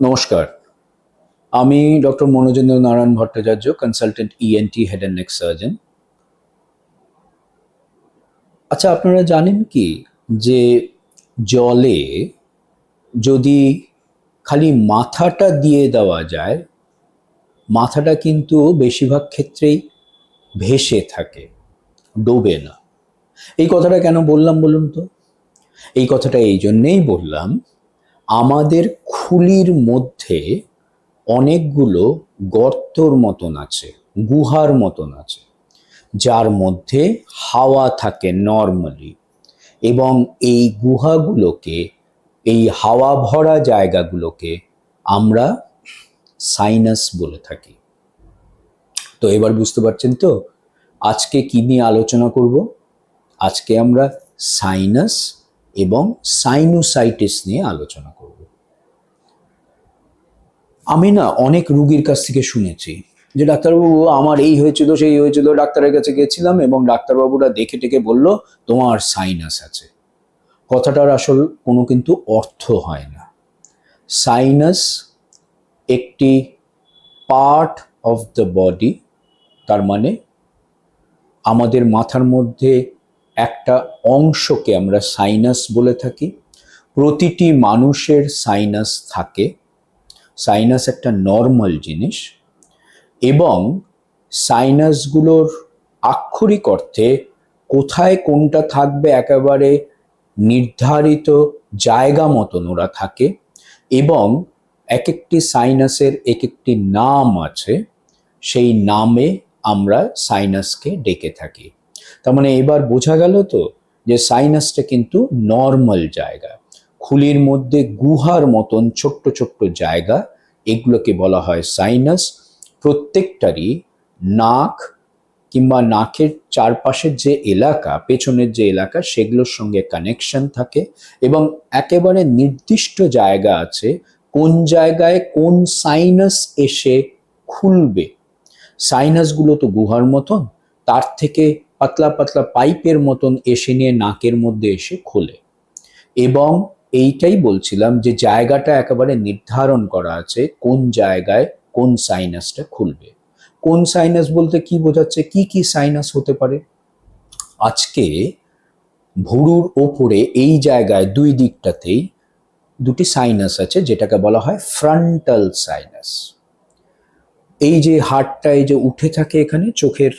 নমস্কার। আমি doctor Manojendra Narayan Bhattacharya consultant ENT head and neck surgeon আচ্ছা আপনারা জানেন কি যে জলে যদি খালি মাথাটা দিয়ে দেওয়া যায়, মাথাটা কিন্তু বেশিরভাগ ক্ষেত্রেই ভেসে থাকে, ডোবে না। এই কথাটা কেন বললাম বলুন তো? এই কথাটা এই জন্যেই বললাম, আমাদের খুলির মধ্যে অনেকগুলো গর্তর মতন আছে, গুহার মতন আছে, যার মধ্যে হাওয়া থাকে নর্মালি এবং এই গুহাগুলোকে, এই হাওয়া ভরা জায়গাগুলোকে আমরা সাইনাস বলে থাকি। তো এবার বুঝতে পারছেন তো, আজকে কি নিয়ে আলোচনা করব? আজকে আমরা সাইনাস এবং সাইনোসাইটিস নিয়ে আলোচনা করব। আমি না অনেক রুগীর কাছ থেকে শুনেছি যে ডাক্তারবাবু, আমার এই হয়েছিল, সেই হয়েছিল, ডাক্তারের কাছে গেছিলাম এবং ডাক্তারবাবুরা দেখে টেকে বলল, তোমার সাইনাস আছে। কথাটার আসল কোনো কিন্তু অর্থ হয় না। সাইনাস একটি পার্ট অফ দ্য বডি তার মানে আমাদের মাথার মধ্যে একটা অংশকে আমরা সাইনাস বলে থাকি। প্রতিটি মানুষের সাইনাস থাকে। সাইনাস একটা নর্মাল জিনিস এবং সাইনাসগুলোর আক্ষরিক অর্থে কোথায় কোনটা থাকবে একেবারে নির্ধারিত জায়গা মতন ওরা থাকে এবং এক একটি সাইনাসের এক একটি নাম আছে, সেই নামে আমরা সাইনাসকে ডেকে থাকি। তার মানে এবার বোঝা গেল তো যে সাইনাসটা কিন্তু নর্মাল জায়গা। খুলির মধ্যে গুহার মতন ছোট্ট ছোট্ট জায়গা, এগুলোকে বলা হয় সাইনাস। প্রত্যেকটারই নাক কিংবা নাকের চারপাশের যে এলাকা, পেছনের যে এলাকা, সেগুলোর সঙ্গে কানেকশন থাকে এবং একেবারে নির্দিষ্ট জায়গা আছে কোন জায়গায় কোন সাইনাস এসে খুলবে। সাইনাসগুলো তো গুহার মতন, তার থেকে পাতলা পাতলা পাইপের মতন এসে নিয়ে নাকের মধ্যে এসে খোলে। এবং এইটাই বলছিলাম যে জায়গাটা একেবারে নির্ধারণ করা আছে কোন জায়গায় কোন সাইনাসটা খুলবে। কোন সাইনাস বলতে কি বোঝাচ্ছে? কি কি সাইনাস হতে পারে? আজকে ভুরুর ওপরে এই জায়গায় দুই দিকটাতেই দুটি সাইনাস আছে, যেটাকে বলা হয় ফ্রন্টাল সাইনাস এই যে হাড়টা এই যে উঠে থাকে এখানে, চোখের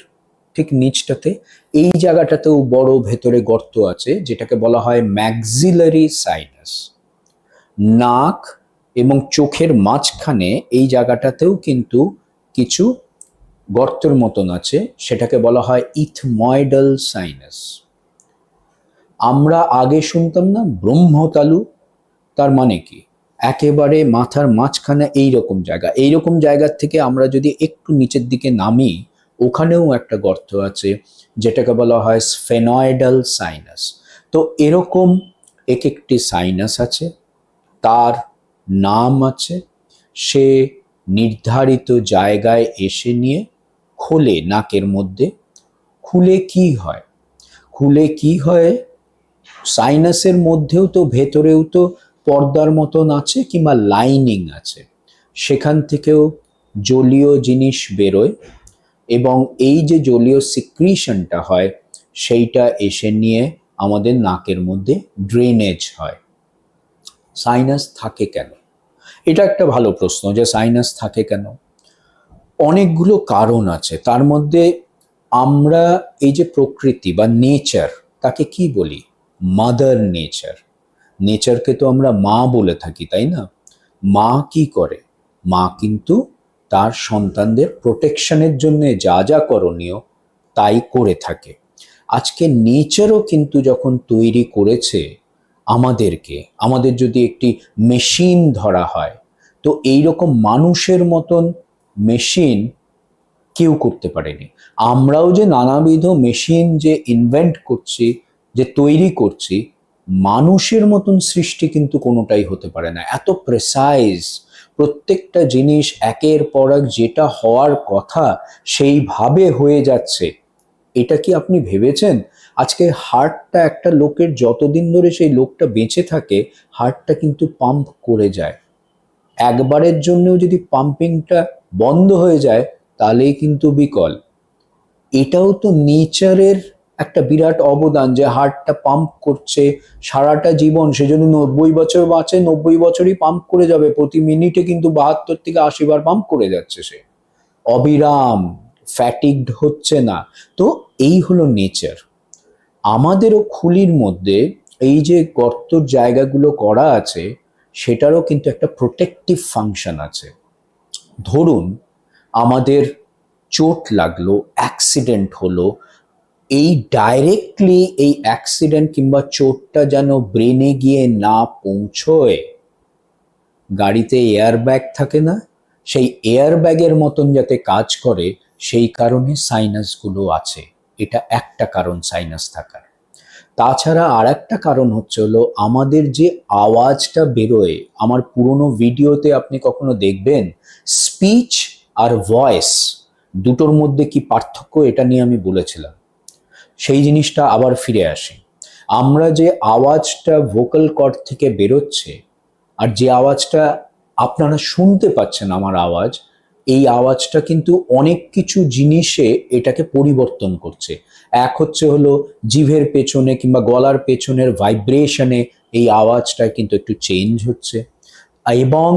ঠিক নিচটাতে, এই জায়গাটাতেও বড় ভেতরে গর্ত আছে, যেটাকে বলা হয় ম্যাক্সিলারি সাইনাস নাক এবং চোখের মাঝখানে এই জায়গাটাতেও কিন্তু কিছু গর্তের মতন আছে, সেটাকে বলা হয় ইথময়েডাল সাইনাস আমরা আগে শুনতাম না, ব্রহ্মতালু, তার মানে কি? একেবারে মাথার মাঝখানে এই রকম জায়গা। এই রকম জায়গার থেকে আমরা যদি একটু নিচের দিকে নামি ওখানেও একটা গর্ত আছে, যেটাকে বলা হয় স্ফেনয়েডাল সাইনাস তো এরকম এক একটি সাইনাস আছে, তার নাম আছে, সে নির্ধারিত জায়গায় এসে নিয়ে খোলে নাকের মধ্যে, খুলে কি হয়? খুলে কি হয়? সাইনাসের মধ্যেও তো, ভেতরেও তো পর্দার মতন আছে কিংবা লাইনিং আছে। সেখান থেকেও জলীয় জিনিস বেরোয় এবং এই যে জলীয় সিক্রিশনটা হয়, সেইটা এসে নিয়ে আমাদের নাকের মধ্যে ড্রেনেজ হয়। সাইনাস থাকে কেন? এটা একটা ভালো প্রশ্ন যে সাইনাস থাকে কেন? অনেকগুলো কারণ আছে। তার মধ্যে আমরা এই যে প্রকৃতি বা নেচার তাকে কি বলি? মাদার নেচার নেচারকে তো আমরা মা বলে থাকি, তাই না? মা কি করে? মা কিন্তু তার সন্তানদের প্রোটেকশনের জন্য যা যা করণীয় তাই করে থাকে। আজকে নেচারও কিন্তু যখন তৈরি করেছে আমাদেরকে, আমাদের যদি একটি মেশিন ধরা হয়, তো এই রকম মানুষের মতন মেশিন কেউ করতে পারেনি। আমরাও যে নানাবিধ মেশিন যে ইনভেন্ট করছি, যে তৈরি করছি, মানুষের মতন সৃষ্টি কিন্তু কোনোটাই হতে পারে না। এত প্রেসাইজ প্রত্যেকটা জিনিস একের পর এক যেটা হওয়ার কথা সেইভাবে হয়ে যাচ্ছে। এটা কি আপনি ভেবেছেন? আজকে হার্টটা একটা লোকের যতদিন ধরে সেই লোকটা বেঁচে থাকে হার্টটা কিন্তু পাম্প করে যায়। একবারের জন্যও যদি পাম্পিংটা বন্ধ হয়ে যায়, তাহলেই কিন্তু বিকল। এটাও তো নেচারের একটা বিরাট অবদান যে হার্টটা পাম্প করছে সারাটা জীবন সে যদি নব্বই বছর বাঁচে, নব্বই বছরই পাম্প করে যাবে, প্রতি মিনিটে কিন্তু বাহাত্তর থেকে আশি বার পাম্প করে যাচ্ছে সে। অবিরাম ফ্যাটিকড হচ্ছে না। তো এই হলো নেচার আমাদেরও খুলির মধ্যে এই যে গর্তর জায়গাগুলো করা আছে, সেটারও কিন্তু একটা প্রোটেকটিভ ফাংশন আছে। ধরুন, আমাদের চোট লাগল অ্যাক্সিডেন্ট হলো এই ডাইরেক্টলি এই অ্যাক্সিডেন্ট কিংবা চোটটা যেন ব্রেনে গিয়ে না পৌঁছয়, গাড়িতে এয়ার ব্যাগ থাকে না, সেই এয়ার ব্যাগের মতন যাতে কাজ করে, সেই কারণে সাইনাসগুলো আছে। এটা একটা কারণ সাইনাস থাকার। তাছাড়া আর একটা কারণ হচ্ছে হলো, আমাদের যে আওয়াজটা বেরোয়, আমার পুরনো ভিডিওতে আপনি কখনো দেখবেন স্পিচ আর ভয়েস দুটোর মধ্যে কি পার্থক্য, এটা নিয়ে আমি বলেছিলাম। সেই জিনিসটা আবার ফিরে আসে। আমরা যে আওয়াজটা ভোকাল কর্ড থেকে বেরোচ্ছে আর যে আওয়াজটা আপনারা শুনতে পাচ্ছেন আমার আওয়াজ, এই আওয়াজটা কিন্তু অনেক কিছু জিনিসে এটাকে পরিবর্তন করছে। এক হচ্ছে হলো জিভের পেছনে কিংবা গলার পেছনের ভাইব্রেশনে এই আওয়াজটা কিন্তু একটু চেঞ্জ হচ্ছে। এবং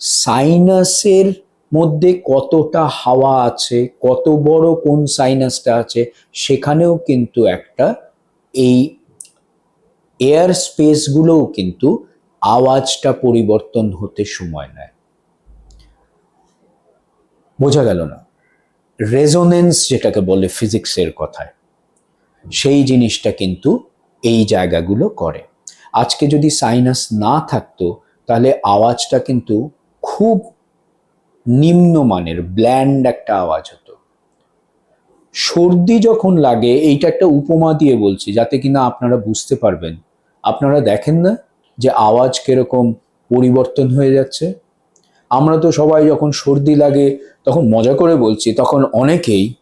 সাইনাসের মধ্যে কতটা হাওয়া আছে, কত বড় কোন সাইনাসটা আছে, সেখানেও কিন্তু একটা এই এয়ার স্পেসগুলোও কিন্তু আওয়াজটা পরিবর্তন হতে সময় নেয়। বোঝা গেল না? রেজোনেন্স যেটাকে বলে ফিজিক্সের কথায়, সেই জিনিসটা কিন্তু এই জায়গাগুলো করে। আজকে যদি সাইনাস না থাকতো, তাহলে আওয়াজটা কিন্তু খুব নিম্নমানের ব্ল্যান্ড একটা আওয়াজ হতো। সর্দি যখন লাগে, এইটা একটা উপমা দিয়ে বলছি, যাতে কিনা আপনারা বুঝতে পারবেন। আপনারা দেখেন না যে আওয়াজ কীরকম পরিবর্তন হয়ে যাচ্ছে? আমরা তো সবাই যখন সর্দি লাগে, তখন মজা করে বলছি, তখন অনেকেই,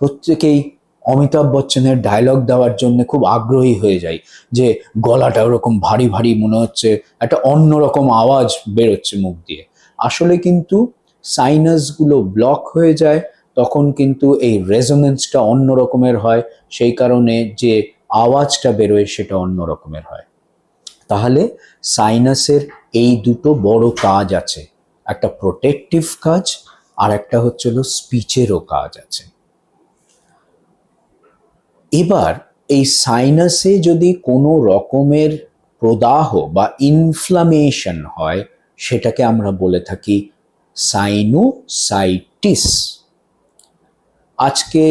প্রত্যেকেই অমিতাভ বচ্চনের ডায়লগ দেওয়ার জন্য খুব আগ্রহী হয়ে যায় যে গলাটা ওরকম ভারী ভারী মনে হচ্ছে, একটা অন্যরকম আওয়াজ বেরোচ্ছে মুখ দিয়ে। আসলে কিন্তু সাইনাসগুলো ব্লক হয়ে যায়, তখন কিন্তু এই রেজোনেন্সটা অন্য রকমের হয়। সেই কারণে যে আওয়াজটা বেরোয় সেটা অন্য রকমের হয়। তাহলে সাইনাসের এই দুটো বড় কাজ আছে। একটা প্রোটেকটিভ কাজ আর একটা হচ্ছে স্পিচেরও কাজ আছে। এবার এই সাইনাসে যদি কোনো রকমের প্রদাহ বা ইনফ্লামেশন হয়, সেটাকে আমরা বলে থাকি সাইনোসাইটিস আজকে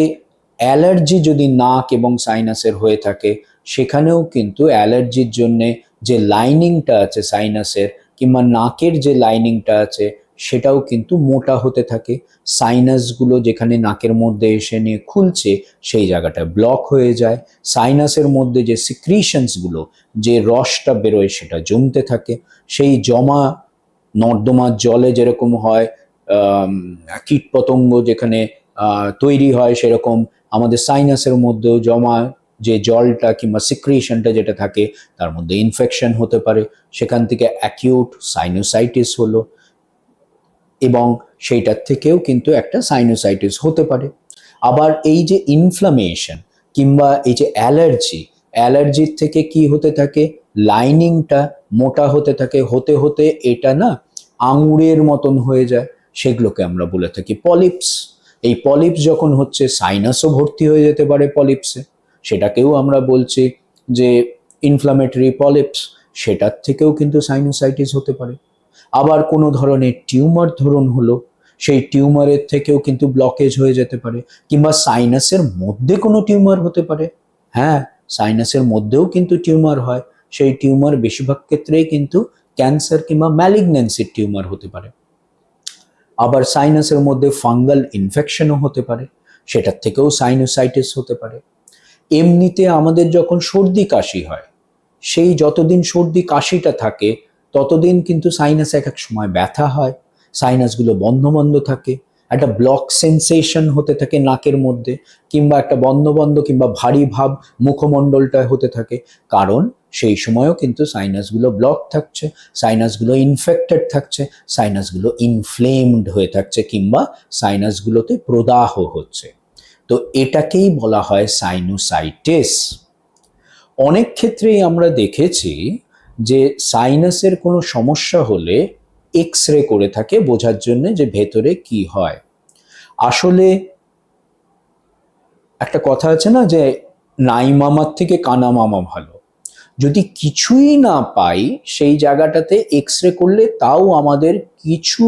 অ্যালার্জি যদি নাক এবং সাইনাসের হয়ে থাকে, সেখানেও কিন্তু অ্যালার্জির জন্যে যে লাইনিংটা আছে সাইনাসের কিংবা নাকের যে লাইনিংটা আছে, সেটাও কিন্তু মোটা হতে থাকে। সাইনাসগুলো যেখানে নাকের মধ্যে এসে নিয়ে খুলছে, সেই জায়গাটা ব্লক হয়ে যায়। সাইনাসের মধ্যে যে সিক্রিশনসগুলো যে রসটা বেরোয় সেটা জমতে থাকে। সেই জমা নর্দমার জলে যেরকম হয় কীটপতঙ্গ যেখানে তৈরি হয় সেরকম আমাদের সাইনাসের মধ্যেও জমা যে জলটা কিংবা সিক্রিয়েশনটা যেটা থাকে, তার মধ্যে ইনফেকশন হতে পারে। সেখান থেকে অ্যাকিউট সাইনোসাইটিস হলো এবং সেইটার থেকেও কিন্তু একটা সাইনোসাইটিস হতে পারে। আবার এই যে ইনফ্লামেশন কিংবা এই যে অ্যালার্জি অ্যালার্জির থেকে কি হতে থাকে? লাইনিংটা মোটা হতে থাকে। হতে হতে এটা না আঙুরের মতন হয়ে যায়, সেগুলোকে আমরা বলে থাকি পলিপস। এই পলিপস যখন হচ্ছে সাইনাসও ভর্তি হয়ে যেতে পারে পলিপসে। সেটাকেও আমরা বলছি যে ইনফ্লামেটরি পলিপস সেটার থেকেও কিন্তু সাইনোসাইটিস হতে পারে। আবার কোনো ধরনের টিউমার ধরুন হলো, সেই টিউমারের থেকেও কিন্তু ব্লকেজ হয়ে যেতে পারে, কিংবা সাইনাসের মধ্যে কোনো টিউমার হতে পারে। হ্যাঁ সাইনাসের মধ্যেও কিন্তু টিউমার হয়, সেই টিউমার বেশিরভাগ ক্ষেত্রেই কিন্তু ক্যান্সার কিংবা ম্যালিগন্যান্সির টিউমার হতে পারে। আবার সাইনাসের মধ্যে ফাঙ্গাল ইনফেকশনও হতে পারে, সেটার থেকেও সাইনোসাইটিস হতে পারে। এমনিতে আমাদের যখন সর্দি কাশি হয়, সেই যতদিন সর্দি কাশিটা থাকে, ততদিন কিন্তু সাইনাস এক এক সময় ব্যথা হয় সাইনাসগুলো বন্ধ বন্ধ থাকে, একটা ব্লক সেন্সেশন হতে থাকে নাকের মধ্যে, কিংবা একটা বন্ধ বন্ধ কিংবা ভারী ভাব মুখমণ্ডলটা হতে থাকে। কারণ সেই সময়ও কিন্তু সাইনাসগুলো ব্লক থাকছে সাইনাসগুলো ইনফেক্টেড থাকছে সাইনাসগুলো ইনফ্লেমড হয়ে থাকছে কিংবা সাইনাসগুলোতে প্রদাহ হচ্ছে। তো এটাকেই বলা হয় সাইনোসাইটিস অনেক ক্ষেত্রেই আমরা দেখেছি যে সাইনাসের কোনো সমস্যা হলে এক্স রে করে থাকে বোঝার জন্য যে ভেতরে কি হয়। আসলে একটা কথা আছে না যে নাই মামার থেকে কানা মামা ভালো। যদি কিছুই না পাই সেই জায়গাটাতে এক্স রে করলে তাও আমাদের কিছু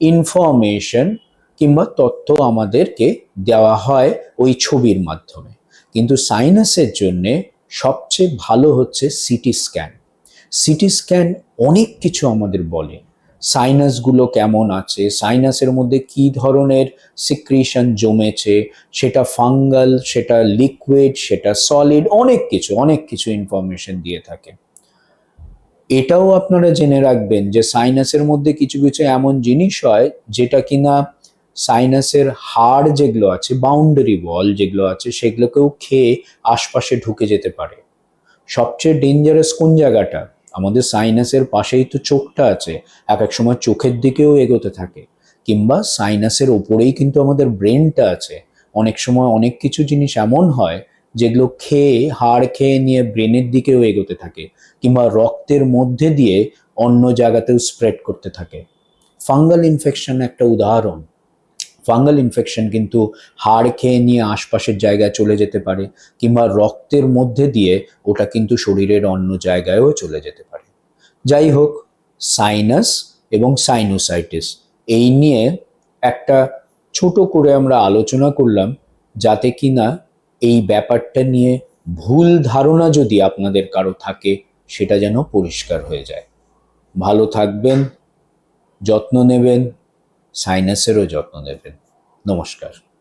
ইনফরমেশন কিংবা তথ্য আমাদেরকে দেওয়া হয় ওই ছবির মাধ্যমে। কিন্তু সাইনাসের জন্যে সবচেয়ে ভালো হচ্ছে সিটি স্ক্যান সিটি স্ক্যান অনেক কিছু আমাদের বলে। সাইনাসগুলো কেমন আছে? সাইনাসের মধ্যে কি ধরনের সিক্রিশন জমেছে? সেটা ফাঙ্গাল সেটা লিকুইড সেটা সলিড অনেক কিছু অনেক কিছু ইনফরমেশন দিয়ে থাকে। এটাও আপনারা জেনে রাখবেন যে সাইনাসের মধ্যে কিছু কিছু এমন জিনিস হয় যেটা কিনা সাইনাসের হাড় যেগুলো আছে বাউন্ডারি বল যেগুলো আছে, সেগুলোকেও খেয়ে আশপাশে ঢুকে যেতে পারে। সবচেয়ে ডেঞ্জারাস কোন জায়গাটা? আমাদের সাইনাসের পাশেই তো চোখটা আছে। এক এক সময় চোখের দিকেও এগোতে থাকে। কিংবা সাইনাসের ওপরেই কিন্তু আমাদের ব্রেনটা আছে। অনেক সময় অনেক কিছু জিনিস এমন হয়, যেগুলো খেয়ে, হাড় খেয়ে নিয়ে ব্রেনের দিকেও এগোতে থাকে। কিংবা রক্তের মধ্যে দিয়ে অন্য জায়গাতেও স্প্রেড করতে থাকে। ফাঙ্গাল ইনফেকশন একটা উদাহরণ। ফাঙ্গাল ইনফেকশন কিন্তু হাড় খেয়ে নিয়ে আশপাশের জায়গায় চলে যেতে পারে, কিংবা রক্তের মধ্যে দিয়ে ওটা কিন্তু শরীরের অন্য জায়গায়ও চলে যেতে পারে। যাই হোক সাইনাস এবং সাইনোসাইটিস এই নিয়ে একটা ছোট করে আমরা আলোচনা করলাম, যাতে কিনা এই ব্যাপারটা নিয়ে ভুল ধারণা যদি আপনাদের কারও থাকে, সেটা যেন পরিষ্কার হয়ে যায়। ভালো থাকবেন, যত্ন নেবেন সাইনাসেরও যত্ন নেবেন। নমস্কার।